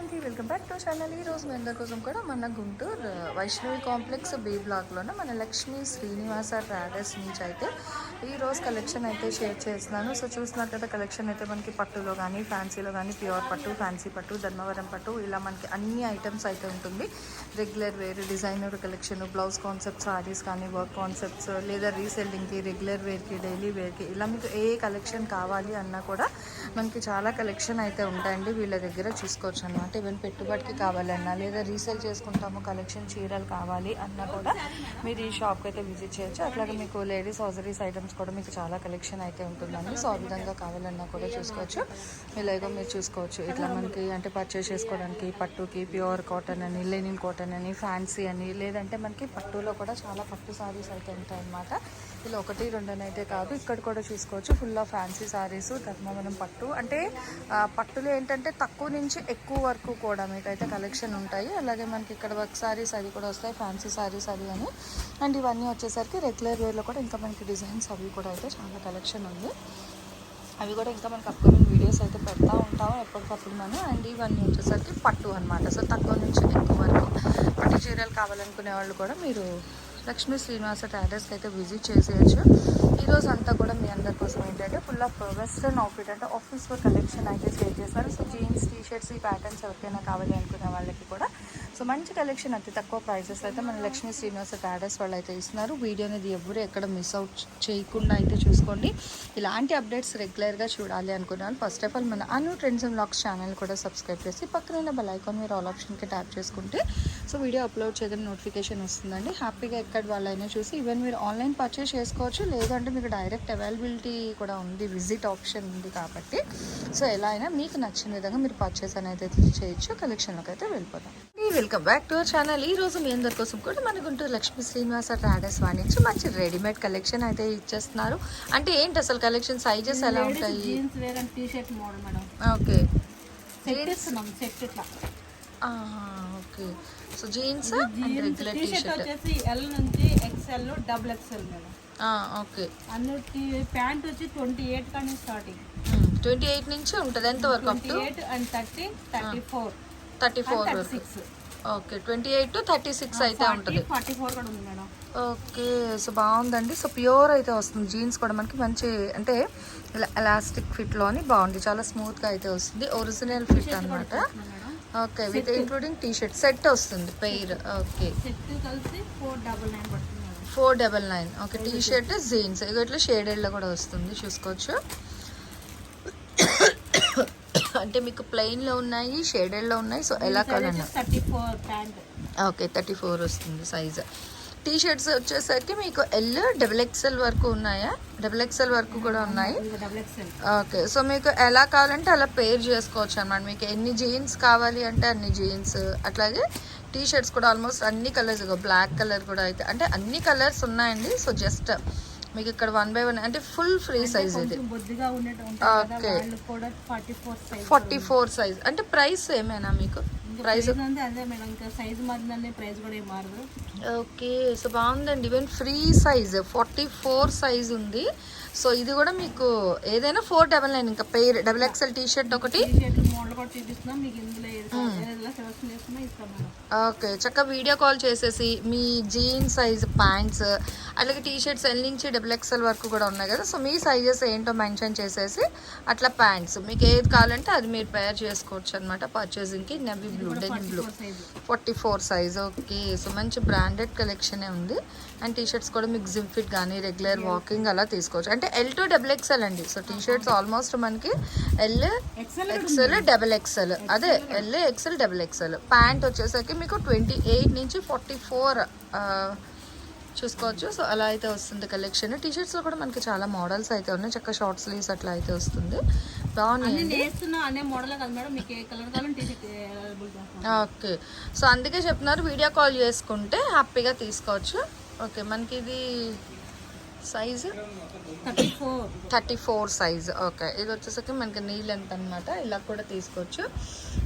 అండి welcome back to channel. ఈ రోజు మీ అందరి కోసం కూడా మన గుంటూరు వైష్ణవి కాంప్లెక్స్ బీ బ్లాక్లోనే మన లక్ష్మీ శ్రీనివాస ట్రావెల్స్ నుంచి అయితే ఈ రోజు కలెక్షన్ అయితే షేర్ చేస్తున్నాను. సో చూస్తున్నారు కదా కలెక్షన్ అయితే మనకి పట్టులో కానీ ఫ్యాన్సీలో కానీ ప్యూర్ పట్టు ఫ్యాన్సీ పట్టు ధర్మవరం పట్టు ఇలా మనకి అన్ని ఐటమ్స్ అయితే ఉంటుంది. Regular wear designer collection blouse concept saris కానీ వర్క్ కాన్సెప్ట్స్ లేదా రీసెల్లింగ్కి రెగ్యులర్ వేర్కి డైలీ వేర్కి ఇలా మీకు ఏ కలెక్షన్ కావాలి అన్నా కూడా మనకి చాలా కలెక్షన్ అయితే ఉంటాయండి. వీళ్ళ దగ్గర చూసుకోవచ్చు అనమాట ఈవెన్ పెట్టుబడికి కావాలన్నా లేదా రీసేల్ చేసుకుంటాము కలెక్షన్ చీరలు కావాలి అన్నా కూడా మీరు ఈ షాప్కి అయితే విజిట్ చేయొచ్చు. అట్లాగే మీకు లేడీస్ హౌజరీస్ ఐటమ్స్ కూడా మీకు చాలా కలెక్షన్ అయితే ఉంటుందండి. సో ఆ విధంగా కావాలన్నా కూడా చూసుకోవచ్చు. ఇలాగో మీరు చూసుకోవచ్చు. ఇట్లా మనకి అంటే పర్చేస్ చేసుకోవడానికి పట్టుకి ప్యూర్ కాటన్ అని లెనిన్ కాటన్ అని ఫ్యాన్సీ అని లేదంటే మనకి పట్టులో కూడా చాలా పట్టు సారీస్ అయితే ఉంటాయన్నమాట. ఇలా ఒకటి రెండునైతే అయితే కాదు ఇక్కడ కూడా చూసుకోవచ్చు. Full of fancy saris Dharmavaram పట్టు. అంటే పట్టులో ఏంటంటే తక్కువ నుంచి ఎక్కువ వరకు కూడా మీకైతే కలెక్షన్ ఉంటాయి. అలాగే మనకి ఇక్కడ వర్క్ సారీస్ అవి కూడా వస్తాయి ఫ్యాన్సీ శారీస్ అవి అని. అండ్ ఇవన్నీ వచ్చేసరికి రెగ్యులర్ వేర్లో కూడా ఇంకా మనకి డిజైన్స్ అవి కూడా అయితే చాలా కలెక్షన్ ఉంది. అవి కూడా ఇంకా మనకి అప్కమింగ్ వీడియోస్ అయితే పెడతా ఉంటాము ఎప్పటికప్పుడు మనం. అండ్ ఇవన్నీ వచ్చేసరికి పట్టు అనమాట సో తక్కువ నుంచి ఎక్కువ వరకు పట్టు చీరలు కావాలనుకునే వాళ్ళు కూడా మీరు లక్ష్మీ శ్రీనివాస ట్యాడర్స్కి అయితే విజిట్ చేసేయచ్చు. ఈరోజు అంతా కూడా మీ అందరి కోసం ఏంటంటే ఫుల్ ఆఫ్ వెస్ట్రన్ అవుట్ఫిట్ అంటే ఆఫీస్ వర్క్ కలెక్షన్ అయితే షేర్ చేస్తారు. సో జీన్స్ టీ షర్ట్స్ ఈ ప్యాటర్న్స్ ఎవరికైనా కావాలి అనుకునే వాళ్ళకి కూడా. సో మంచి కలెక్షన్ అతి తక్కువ ప్రైసెస్ అయితే మన లక్ష్మీ శ్రీనివాస ట్యాడర్స్ వాళ్ళు అయితే ఇస్తున్నారు. వీడియో అనేది ఎవరు ఎక్కడ మిస్ అవుట్ చేయకుండా అయితే చూసుకోండి. ఇలాంటి అప్డేట్స్ రెగ్యులర్గా చూడాలి అనుకున్నాను. ఫస్ట్ ఆఫ్ ఆల్ మన Anu trends and blogs channel కూడా సబ్స్క్రైబ్ చేసి పక్కన బెల్ ఐకాన్ మీరు ఆల్ ఆప్షన్కి ట్యాప్ చేసుకుంటే సో వీడియో అప్లోడ్ చేయడం నోటిఫికేషన్ వస్తుందండి. హ్యాపీగా ఎక్కడ వాళ్ళైనా చూసి ఈవెన్ మీరు ఆన్లైన్ పర్చేస్ చేసుకోవచ్చు. లేదంటే మీకు డైరెక్ట్ అవైలబిలిటీ కూడా ఉంది విజిట్ ఆప్షన్ ఉంది కాబట్టి. సో ఎలా అయినా మీకు నచ్చిన విధంగా మీరు పర్చేస్ అనేది అయితే చేయొచ్చు. కలెక్షన్లోకి అయితే వెళ్ళిపోతాం welcome back to our channel ఈ రోజు మీ అందరి కోసం కూడా మన గుంటూరు లక్ష్మీ శ్రీనివాస ట్రాడర్స్ వాణించి మంచి రెడీమేడ్ కలెక్షన్ అయితే ఇచ్చేస్తున్నారు. అంటే ఏంటి అసలు కలెక్షన్ సైజెస్ ఎలా ఉంటాయి? Okay okay so jeans and regular T shirt వచ్చేసి ఎల్ నుంచి X L double X L madam. Okay అన్ని ప్యాంట్ వచ్చి ట్వంటీ ఎయిట్ కానీ స్టార్టింగ్ ట్వంటీ ఎయిట్ నుంచి ఉంటుంది. ఎంత వరకు up to eight and thirty thirty four thirty four six okay twenty eight to thirty six అయితే ఉంటుంది. ఫార్టీ ఫోర్ కూడా ఉంది మేడం. ఓకే సో బాగుందండి. సో ప్యూర్ అయితే వస్తుంది. జీన్స్ కూడా మనకి మంచి అంటే ఇలా ఎలాస్టిక్ ఫిట్లోని బాగుంది. చాలా స్మూత్గా అయితే వస్తుంది. ఒరిజినల్ ఫిట్ అనమాట okay with including T shirt set వస్తుంది పెయిర్ ఓకే సెట్ కలిసి ఫోర్ డబల్ నైన్ పడుతుంది four double nine okay T shirt jeans ఇక ఇట్లా షేడెడ్లో కూడా వస్తుంది చూసుకోవచ్చు. అంటే మీకు ప్లెయిన్లో ఉన్నాయి షేడెడ్లో ఉన్నాయి సో ఎలా కావాలన్నా thirty four okay thirty four వస్తుంది సైజ్ టీ షర్ట్స్ వచ్చేసరికి మీకు ఎల్ డబుల్ ఎక్స్ఎల్ వరకు ఉన్నాయా? డబుల్ ఎక్స్ఎల్ వరకు కూడా ఉన్నాయి. ఓకే సో మీకు ఎలా కావాలంటే అలా పేర్ చేసుకోవచ్చు అనమాట మీకు ఎన్ని జీన్స్ కావాలి అంటే అన్ని జీన్స్ అట్లాగే టీ షర్ట్స్ కూడా ఆల్మోస్ట్ అన్ని కలర్స్ బ్లాక్ కలర్ కూడా అయితే అంటే అన్ని కలర్స్ ఉన్నాయండి. సో జస్ట్ మీకు ఇక్కడ వన్ బై వన్ అంటే ఫుల్ ఫ్రీ సైజ్ ఇది. సైజ్ ఫార్టీ ఫోర్ సైజ్ అంటే ప్రైస్ ఏమైనా మీకు? ప్రైస్ అదే మేడం ఇంకా సైజ్ మారిందంటే ప్రైస్ కూడా ఏం మారదు. ఓకే సో బాగుందండి. Even free size forty four size ఉంది. సో ఇది కూడా మీకు ఏదైనా ఫోర్ డబల్ నైన్ ఇంకా pair double X L T shirt ఒకటి. మేడం. ఓకే చక్కగా వీడియో కాల్ చేసేసి మీ జీన్ సైజ్ ప్యాంట్స్ అలాగే టీ షర్ట్స్ ఎల్ నుంచి డబుల్ ఎక్స్ఎల్ వరకు కూడా ఉన్నాయి కదా. సో మీ సైజెస్ ఏంటో మెన్షన్ చేసేసి అట్లా ప్యాంట్స్ మీకు ఏది కావాలంటే అది మీరు పేర్ చేసుకోవచ్చు అనమాట పర్చేసింగ్కి navy blue den blue forty four size okay so మంచి బ్రాండెడ్ కలెక్షనే ఉంది. అండ్ టీ షర్ట్స్ కూడా మీకు జిమ్ ఫిట్ కానీ రెగ్యులర్ వాకింగ్ అలా తీసుకోవచ్చు. అంటే L to double X L అండి. సో టీ షర్ట్స్ ఆల్మోస్ట్ మనకి L X L X L double X L అదే L X L double X L pant వచ్చేసరికి మీకు ట్వంటీ ఎయిట్ నుంచి ఫార్టీ ఫోర్ చూసుకోవచ్చు. సో అలా అయితే వస్తుంది కలెక్షన్ టీ షర్ట్స్లో కూడా మనకి చాలా మోడల్స్ అయితే ఉన్నాయి. చక్కగా షార్ట్ స్లీవ్స్ అట్లా అయితే వస్తుంది. బాగున్నాయి ఓకే సో అందుకే చెప్తున్నారు వీడియో కాల్ చేసుకుంటే హ్యాపీగా తీసుకోవచ్చు. ఓకే మనకి ఇది size? Thirty four. Thirty four size. Okay ఇది వచ్చేసరికి మనకి నీ లెంత్ అనమాట ఇలా కూడా తీసుకోవచ్చు.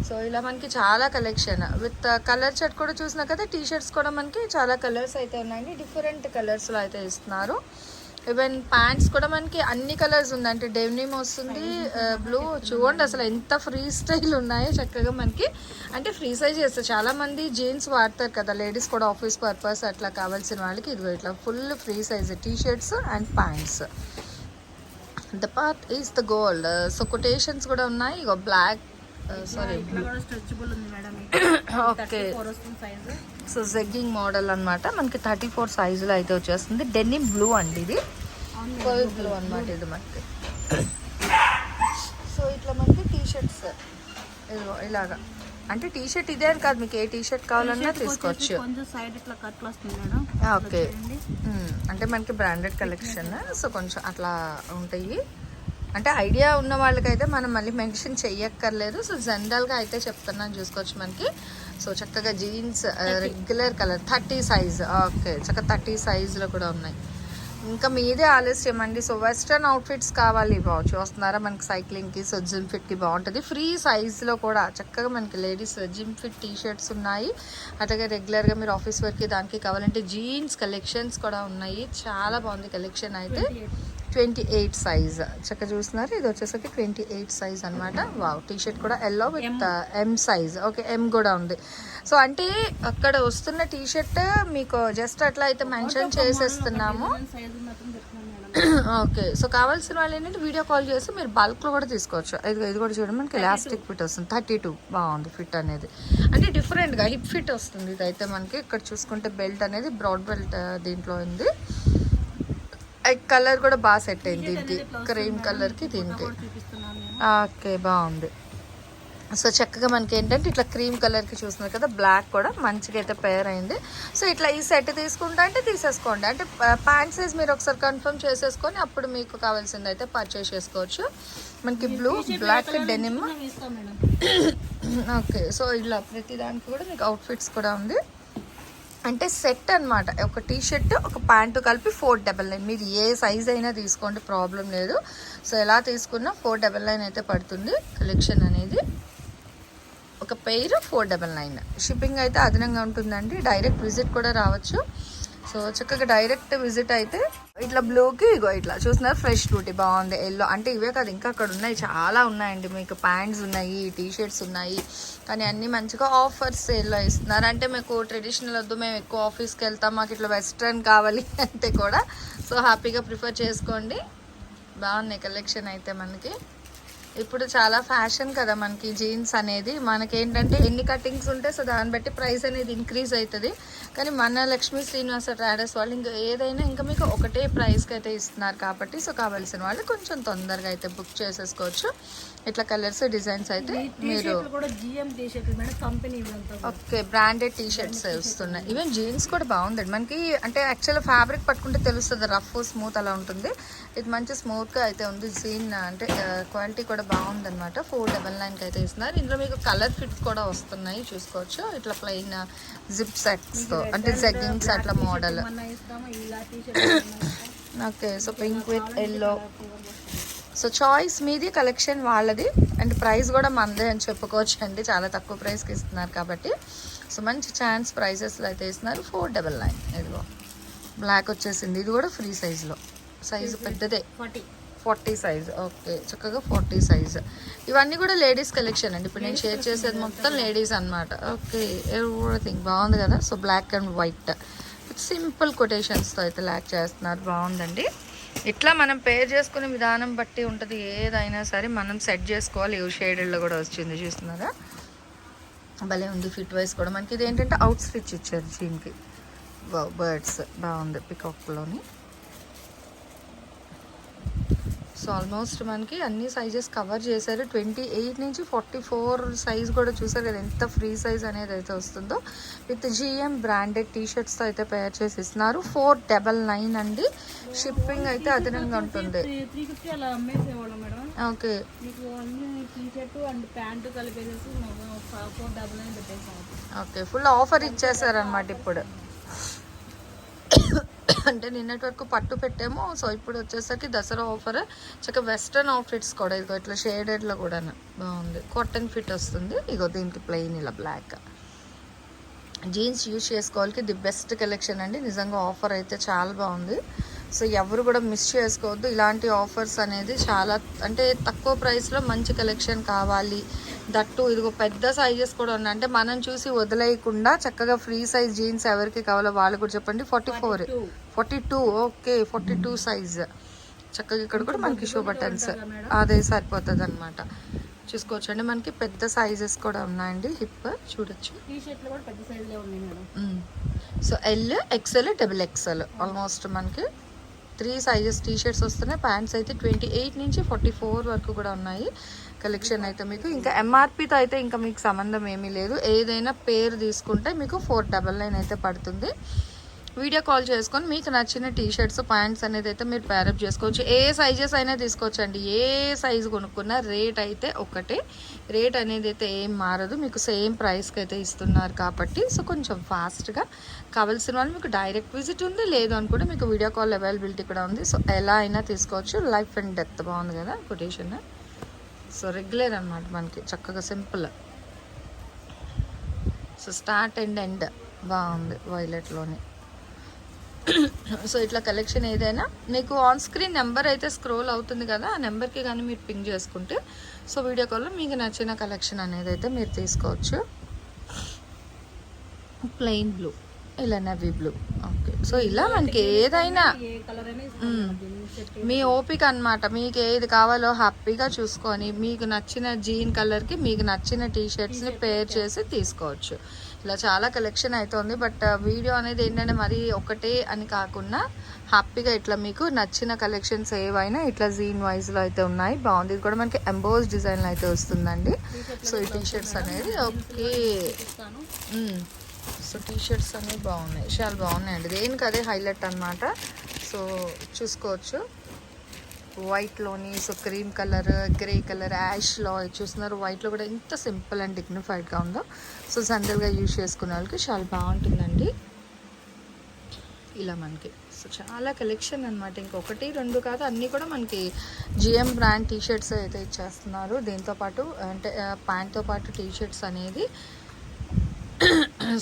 సో ఇలా మనకి చాలా కలెక్షన్ విత్ కలర్ షర్ట్ కూడా చూసినా కదా టీ షర్ట్స్ కూడా మనకి చాలా కలర్స్ అయితే ఉన్నాయండి. డిఫరెంట్ కలర్స్లో అయితే ఇస్తున్నారు. ఈవెన్ ప్యాంట్స్ కూడా మనకి అన్ని కలర్స్ ఉంది. అంటే డెనిమ్ వస్తుంది బ్లూ చూడండి అసలు ఎంత ఫ్రీ స్టైల్ ఉన్నాయో చక్కగా మనకి. అంటే ఫ్రీ సైజ్ చేస్తారు చాలా మంది జీన్స్ వాడతారు కదా. లేడీస్ కూడా ఆఫీస్ పర్పస్ అట్లా కావాల్సిన వాళ్ళకి ఇదిగో ఇట్లా full free size T shirts and pants the part is the gold so quotations కూడా ఉన్నాయి. ఇగో black sari okay so jegging model అన్నమాట. మనకి థర్టీ ఫోర్ సైజులో అయితే వచ్చేస్తుంది. డెనిమ్ బ్లూ అండి ఇది. బ్లూ అన్నమాట ఇది మనకి. సో ఇట్లా మనకి టీ షర్ట్స్ ఇలాగా. అంటే టీ షర్ట్ ఇదే అని కాదు. మీకు ఏ టీ షర్ట్ కావాలన్నా తీసుకోవచ్చు ఓకే చూడండి. మ్మ్. అంటే మనకి బ్రాండెడ్ కలెక్షన్ సో కొంచెం అట్లా ఉంటాయి. అంటే ఐడియా ఉన్న వాళ్ళకైతే మనం మళ్ళీ మెన్షన్ చెయ్యక్కర్లేదు. సో జనరల్గా అయితే చెప్తున్నాను చూసుకోవచ్చు మనకి. సో చక్కగా jeans regular colour thirty size okay చక్కగా థర్టీ సైజ్లో కూడా ఉన్నాయి. ఇంకా మీదే ఆలస్యం అండి. సో వెస్ట్రన్ అవుట్ఫిట్స్ కావాలి. బావచ్చు వస్తున్నారా మనకి సైక్లింగ్కి సో జిమ్ ఫిట్కి బాగుంటుంది. ఫ్రీ సైజ్లో కూడా చక్కగా మనకి ladies gym fit T shirts ఉన్నాయి. అట్లాగే రెగ్యులర్గా మీరు ఆఫీస్ వర్క్కి దానికి కావాలంటే జీన్స్ కలెక్షన్స్ కూడా ఉన్నాయి. చాలా బాగుంది కలెక్షన్ అయితే. Twenty eight size. చక్కగా చూస్తున్నారు? ఇది వచ్చేసరికి ట్వంటీ ఎయిట్ సైజ్ అనమాట వావ్ టీ షర్ట్ కూడా yellow with M. Size. Okay M కూడా ఉంది. సో అంటే అక్కడ వస్తున్న టీ షర్ట్ మీకు జస్ట్ అట్లా అయితే మెన్షన్ చేసేస్తున్నాము. ఓకే సో కావాల్సిన వాళ్ళు ఏంటంటే వీడియో కాల్ చేసి మీరు బల్క్లో కూడా తీసుకోవచ్చు. ఇది ఇది కూడా చూడండి మనకి ఎలాస్టిక్ ఫిట్ వస్తుంది. థర్టీ టూ బాగుంది ఫిట్ అనేది. అంటే డిఫరెంట్గా హిప్ ఫిట్ వస్తుంది. ఇదైతే మనకి ఇక్కడ చూసుకుంటే బెల్ట్ అనేది బ్రాడ్ బెల్ట్ దీంట్లో ఉంది. కలర్ కూడా బాగా సెట్ అయింది దీనికి క్రీమ్ కలర్కి దీనికి ఓకే బాగుంది. సో చక్కగా మనకి ఏంటంటే ఇట్లా క్రీమ్ కలర్కి చూస్తున్నారు కదా బ్లాక్ కూడా మంచిగా అయితే పేర్ అయింది. సో ఇట్లా ఈ సెట్ తీసుకుంటా అంటే తీసేసుకోండి. అంటే ప్యాంట్ సైజ్ మీరు ఒకసారి కన్ఫర్మ్ చేసేసుకొని అప్పుడు మీకు కావాల్సింది అయితే పర్చేస్ చేసుకోవచ్చు. మనకి blue black denim okay so ఇలా ప్రతి దానికి కూడా మీకు అవుట్ఫిట్స్ కూడా ఉంది. అంటే సెట్ అన్నమాట. ఒక టీ షర్ట్ ఒక ప్యాంటు కలిపి ఫోర్ డబల్ నైన్. మీరు ఏ సైజ్ అయినా తీసుకోండి ప్రాబ్లం లేదు. సో ఎలా తీసుకున్నా ఫోర్ డబల్ నైన్ అయితే పడుతుంది కలెక్షన్ అనేది. ఒక pair four double nine. Shipping అయితే అదనంగా ఉంటుందండి. డైరెక్ట్ విజిట్ కూడా రావచ్చు. సో చక్కగా డైరెక్ట్ విజిట్ అయితే ఇట్లా బ్లూకి ఇగో ఇట్లా. చూసినారు ఫ్రెష్ బ్యూటీ బాగుంది. ఎల్లో. అంటే ఇవే కాదు ఇంకా అక్కడ ఉన్నాయి. చాలా ఉన్నాయండి మీకు. ప్యాంట్స్ ఉన్నాయి టీ షర్ట్స్ ఉన్నాయి. కానీ అన్నీ మంచిగా ఆఫర్స్ సేల్లో ఇస్తున్నారు. అంటే మీకు ట్రెడిషనల్ వద్దు మేము ఎక్కువ ఆఫీస్కి వెళ్తాం. మాకు ఇట్లా వెస్ట్రన్ కావాలి అంటే కూడా. సో హ్యాపీగా ప్రిఫర్ చేసుకోండి. బాగున్నాయి కలెక్షన్ అయితే మనకి. ఇప్పుడు చాలా ఫ్యాషన్ కదా మనకి జీన్స్ అనేది. మనకేంటంటే ఎన్ని కటింగ్స్ ఉంటే సో దాన్ని బట్టి ప్రైస్ అనేది ఇంక్రీజ్ అవుతుంది కానీ మన లక్ష్మీ శ్రీనివాస ట్రాడర్స్ వాళ్ళు ఇంకా ఏదైనా ఇంకా మీకు ఒకటే ప్రైస్కి అయితే ఇస్తున్నారు కాబట్టి సో కావాల్సిన వాళ్ళు కొంచెం తొందరగా అయితే బుక్ చేసేసుకోవచ్చు. ఇట్లా కలర్స్ డిజైన్స్ అయితే మీరు. ఓకే బ్రాండెడ్ టీ షర్ట్స్ వస్తున్నాయి. ఈవెన్ జీన్స్ కూడా బాగుందండి. మనకి అంటే యాక్చువల్ ఫ్యాబ్రిక్ పట్టుకుంటే తెలుస్తుంది రఫ్ స్మూత్ అలా ఉంటుంది. ఇది మంచి స్మూత్గా అయితే ఉంది. జీన్ అంటే క్వాలిటీ కూడా బాగుందన్నమాట. ఫోర్ డబల్ నైన్కి అయితే ఇస్తున్నారు. ఇందులో మీకు కలర్ ఫిట్స్ కూడా వస్తున్నాయి. చూసుకోవచ్చు. ఇట్లా ప్లెయిన్ జిప్ సెట్స్తో అంటే జగ్గింగ్స్ అట్లా model okay so pink with yellow so choice మీది కలెక్షన్ వాళ్ళది. అండ్ ప్రైస్ కూడా మనదే అని చెప్పుకోవచ్చు అండి. చాలా తక్కువ ప్రైస్కి ఇస్తున్నారు కాబట్టి. సో మంచి ఛాన్స్ ప్రైసెస్లో అయితే ఇస్తున్నారు. ఫోర్ డబల్ నైన్ ఇదిగో. బ్లాక్ వచ్చేసింది. ఇది కూడా ఫ్రీ సైజులో సైజు పెద్దదే. ఫార్టీ ఫార్టీ సైజ్ ఓకే చక్కగా ఫార్టీ సైజ్ ఇవన్నీ కూడా లేడీస్ కలెక్షన్ అండి. ఇప్పుడు నేను షేర్ చేసేది మొత్తం లేడీస్ అన్నమాట. ఓకే ఎవ్రీథింగ్ బాగుంది కదా. So black and white simple కొటేషన్స్తో అయితే ల్యాక్ చేస్తున్నారు. బాగుందండి ఇట్లా మనం పేర్ చేసుకునే విధానం బట్టి ఉంటుంది. ఏదైనా సరే మనం సెట్ చేసుకోవాలి. యూ షేడెడ్లో కూడా వచ్చింది చూస్తున్నారా? భలే ఉంది ఫిట్ వైస్ కూడా. మనకి ఇది ఏంటంటే అవుట్ స్టిచ్ ఇచ్చారు జీన్కి బర్డ్స్ బాగుంది పికాక్లోని సో ఆల్మోస్ట్ మనకి అన్ని సైజెస్ కవర్ చేశారు. ట్వంటీ ఎయిట్ నుంచి ఫార్టీ ఫోర్ సైజ్ కూడా చూసారు కదా. ఎంత ఫ్రీ సైజ్ అనేది అయితే వస్తుందో. విత్ జిఎం బ్రాండెడ్ టీషర్ట్స్తో అయితే తయారు చేసి ఇస్తున్నారు. ఫోర్ డబల్ నైన్ అండి. షిప్పింగ్ అయితే అదనంగా ఉంటుంది. ఓకే ఓకే ఫుల్ ఆఫర్ ఇచ్చేసారనమాట ఇప్పుడు. అంటే నిన్నటి వరకు పట్టు పెట్టాము. సో ఇప్పుడు వచ్చేసరికి దసరా ఆఫర్ చక్కగా వెస్ట్రన్ అవుట్ఫిట్స్ కూడా. ఇదిగో ఇట్లా షేడెడ్లో కూడా బాగుంది. కాటన్ ఫిట్ వస్తుంది. ఇగో దీనికి ప్లెయిన్ ఇలా బ్లాక్ జీన్స్ యూజ్ చేసుకోవాలకి ది బెస్ట్ కలెక్షన్ అండి. నిజంగా ఆఫర్ అయితే చాలా బాగుంది. సో ఎవరు కూడా మిస్ చేసుకోవద్దు. ఇలాంటి ఆఫర్స్ అనేది చాలా అంటే తక్కువ ప్రైస్లో మంచి కలెక్షన్ కావాలి. దట్టు ఇదిగో పెద్ద సైజెస్ కూడా ఉన్నాయి. అంటే మనం చూసి వదిలేయకుండా చక్కగా ఫ్రీ సైజ్ జీన్స్ ఎవరికి కావాలో వాళ్ళు కూడా చెప్పండి. Forty four. Forty two. Okay. Forty two size. చక్కగా ఇక్కడ కూడా మనకి షో బటన్స్ అదే సరిపోతుంది అనమాట చూసుకోవచ్చు మనకి పెద్ద సైజెస్ కూడా ఉన్నాయండి. హిప్ చూడొచ్చు. So L XL double XL almost మనకి త్రీ సైజెస్ టీ షర్ట్స్ వస్తున్నాయి. ప్యాంట్స్ అయితే ట్వంటీ ఎయిట్ నుంచి ఫార్టీ ఫోర్ వరకు కూడా ఉన్నాయి. కలెక్షన్ అయితే మీకు ఇంకా ఎంఆర్పితో అయితే ఇంకా మీకు సంబంధం ఏమీ లేదు. ఏదైనా పేరు తీసుకుంటే మీకు ఫోర్ డబల్ నైన్ అయితే పడుతుంది. వీడియో కాల్ చేసుకొని మీకు నచ్చిన టీ షర్ట్స్ ప్యాంట్స్ అనేది అయితే మీరు ప్యారప్ చేసుకోవచ్చు. ఏ సైజెస్ అయినా తీసుకోవచ్చు అండి ఏ సైజు కొనుక్కున్నా రేట్ అయితే ఒకటే. రేట్ అనేది అయితే ఏం మారదు. మీకు సేమ్ ప్రైస్కి అయితే ఇస్తున్నారు కాబట్టి సో కొంచెం ఫాస్ట్గా కావాల్సిన వాళ్ళు మీకు డైరెక్ట్ విజిట్ ఉంది. లేదు అని కూడా మీకు వీడియో కాల్ అవైలబిలిటీ కూడా ఉంది. సో ఎలా అయినా తీసుకోవచ్చు. లైఫ్ అండ్ డెత్ బాగుంది కదా కొటేషన్ సో రెగ్యులర్ అనమాట మనకి. చక్కగా simple so start and end బాగుంది. వైలెట్లోనే సో ఇట్లా కలెక్షన్ ఏదైనా. మీకు ఆన్ స్క్రీన్ నెంబర్ అయితే స్క్రోల్ అవుతుంది కదా ఆ నెంబర్కి కానీ మీరు పింక్ చేసుకుంటే. సో వీడియో కాల్లో మీకు నచ్చిన కలెక్షన్ అనేది అయితే మీరు తీసుకోవచ్చు. ప్లెయిన్ బ్లూ ఇలా నవీ బ్లూ ఓకే సో ఇలా మనకి ఏదైనా. సెట్ మీ ఓపిక అన్నమాట. మీకు ఏది కావాలో హ్యాపీగా చూసుకొని మీకు నచ్చిన జీన్ కలర్కి మీకు నచ్చిన టీ షర్ట్స్ని పేర్ చేసి తీసుకోవచ్చు. ఇలా చాలా కలెక్షన్ అవుతుంది బట్ వీడియో అనేది ఏంటంటే మరి ఒకటే అని కాకుండా హ్యాపీగా ఇట్లా మీకు నచ్చిన కలెక్షన్స్ ఏవైనా ఇట్లా జీన్ వైజ్లో అయితే ఉన్నాయి. బాగుంది. ఇది కూడా మనకి ఎంబోస్ డిజైన్లో అయితే వస్తుందండి. సో ఈ టీ షర్ట్స్ అనేది ఓకే. సో టీషర్ట్స్ అనేవి అన్నీ బాగున్నాయి. చాలా బాగున్నాయండి. దేనికి అదే హైలైట్ అనమాట సో చూసుకోవచ్చు. వైట్లోని so cream colour grey colour యాష్లో చూస్తున్నారు. వైట్లో కూడా ఎంత సింపుల్ అండ్ డిగ్నిఫైడ్గా ఉందో. సో సెంటల్గా యూజ్ చేసుకునే వాళ్ళకి చాలా బాగుంటుందండి. ఇలా మనకి. సో చాలా కలెక్షన్ అనమాట ఇంకొకటి రెండు కాదు అన్నీ కూడా మనకి జిఎం బ్రాండ్ టీషర్ట్స్ అయితే ఇచ్చేస్తున్నారు. దీంతో పాటు అంటే uh, ప్యాంట్తో పాటు టీషర్ట్స్ అనేది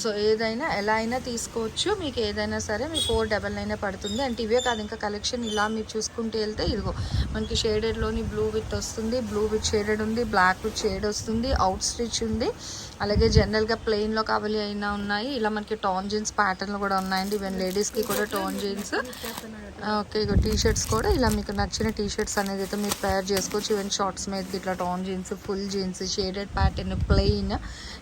సో ఏదైనా ఎలా అయినా తీసుకోవచ్చు. మీకు ఏదైనా సరే మీకు ఫోర్ డబల్ నైన్ పడుతుంది. అంటే ఇవే కాదు ఇంకా కలెక్షన్ ఇలా మీరు చూసుకుంటూ వెళ్తే ఇదిగో మనకి షేడెడ్లోని బ్లూ విత్ వస్తుంది. బ్లూ విత్ షేడెడ్ ఉంది బ్లాక్ విత్ షేడ్ వస్తుంది అవుట్ స్టిచ్ ఉంది. అలాగే జనరల్గా ప్లెయిన్లో కావాలి అయినా ఉన్నాయి. ఇలా మనకి టాన్ జీన్స్ ప్యాటర్న్లు కూడా ఉన్నాయండి. ఈవెన్ లేడీస్కి కూడా టాన్ జీన్స్. ఓకే ఇక టీ షర్ట్స్ కూడా ఇలా మీకు నచ్చిన టీ షర్ట్స్ అనేది అయితే మీరు తయారు చేసుకోవచ్చు. ఈవెన్ షార్ట్స్ మీదకి ఇట్లా tan jeans full jeans shaded pattern plain.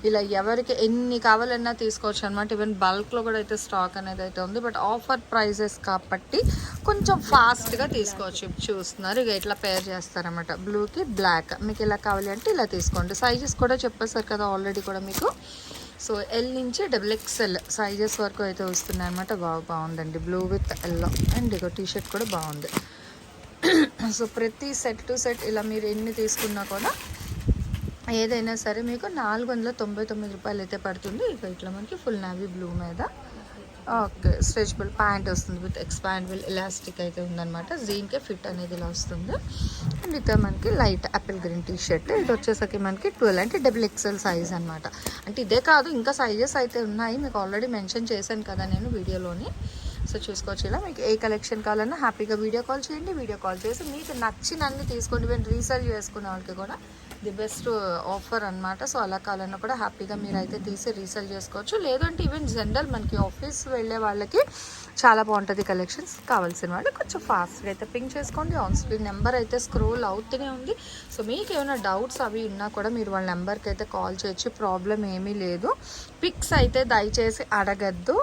ఇలా ఎవరికి ఎన్ని కావాలన్నా తీసుకోవచ్చు అనమాట ఈవెన్ బల్క్లో కూడా అయితే స్టాక్ అనేది అయితే ఉంది. బట్ ఆఫర్ ప్రైజెస్ కాబట్టి కొంచెం ఫాస్ట్గా తీసుకోవచ్చు. చూస్తున్నారు. ఇక ఇట్లా పేర్ చేస్తారనమాట బ్లూకి బ్లాక్ మీకు ఇలా కావాలి అంటే ఇలా తీసుకోండి. సైజెస్ కూడా చెప్పేశారు కదా ఆల్రెడీ కూడా మీకు. సో ఎల్ నుంచి డబుల్ ఎక్స్ఎల్ సైజెస్ వరకు అయితే వస్తున్నాయి అనమాట బాగా బాగుందండి. బ్లూ విత్ ఎల్లో అండ్ ఇగో టీ షర్ట్ కూడా బాగుంది. సో ప్రతి సెట్ టు సెట్ ఇలా మీరు ఎన్ని తీసుకున్నా కూడా ఏదైనా సరే మీకు నాలుగు వందల తొంభై తొమ్మిది రూపాయలు అయితే పడుతుంది. ఇక ఇట్లా మనకి ఫుల్ నావీ బ్లూ మీద ఓకే స్ట్రెచబుల్ ప్యాంట్ వస్తుంది విత్ ఎక్స్పాండబుల్ ఎలాస్టిక్ అయితే ఉందన్నమాట. జీన్కే ఫిట్ అనేది ఇలా వస్తుంది. అండ్ ఇక మనకి light apple green T shirt ఇది వచ్చేసరికి మనకి ట్వెల్వ్ అంటే డబుల్ ఎక్స్ఎల్ సైజ్ అనమాట అంటే ఇదే కాదు ఇంకా సైజెస్ అయితే ఉన్నాయి. మీకు ఆల్రెడీ మెన్షన్ చేశాను కదా నేను వీడియోలోని. సో చూసుకోవచ్చు ఇలా. మీకు ఏ కలెక్షన్ కావాలన్నా హ్యాపీగా వీడియో కాల్ చేయండి. వీడియో కాల్ చేసి మీకు నచ్చినన్ని తీసుకోండి. మేము రీసెల్ చేసుకునే వాళ్ళకి కూడా ది బెస్ట్ ఆఫర్ అన్నమాట. సో అలా కావాలన్నా కూడా హ్యాపీగా మీరు అయితే తీసి రీసేల్ చేసుకోవచ్చు. లేదంటే ఈవెన్ జనరల్ మనకి ఆఫీస్ వెళ్ళే వాళ్ళకి చాలా బాగుంటుంది కలెక్షన్స్. కావాల్సిన వాళ్ళు కొంచెం ఫాస్ట్గా అయితే పింక్ చేసుకోండి. ఆన్ స్క్రీన్ నెంబర్ అయితే స్క్రోల్ అవుతూనే ఉంది. సో మీకు ఏమైనా డౌట్స్ అవి ఉన్నా కూడా మీరు వాళ్ళ నెంబర్కి అయితే కాల్ చేయొచ్చు. ప్రాబ్లం ఏమీ లేదు. పిక్స్ అయితే దయచేసి అడగద్దు.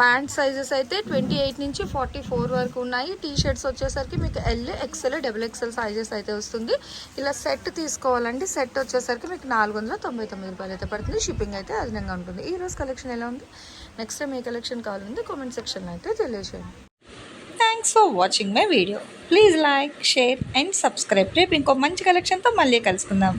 ప్యాంట్ సైజెస్ అయితే ట్వంటీ ఎయిట్ నుంచి ఫార్టీ ఫోర్ వరకు ఉన్నాయి. టీ షర్ట్స్ వచ్చేసరికి మీకు L XL double XL sizes అయితే వస్తుంది. ఇలా సెట్ తీసుకోవాలండి. సెట్ వచ్చేసరికి మీకు నాలుగు వందల తొంభై తొమ్మిది రూపాయలు అయితే పడుతుంది. షిప్పింగ్ అయితే అదనంగా ఉంటుంది. ఈ రోజు కలెక్షన్ ఎలా ఉంది? నెక్స్ట్ టైం ఏ కలెక్షన్ కావాలంటే కామెంట్ సెక్షన్లో అయితే తెలియజేయండి. Thanks for watching my video please like share and subscribe రేపు ఇంకో మంచి కలెక్షన్తో మళ్ళీ కలుసుకుందాం.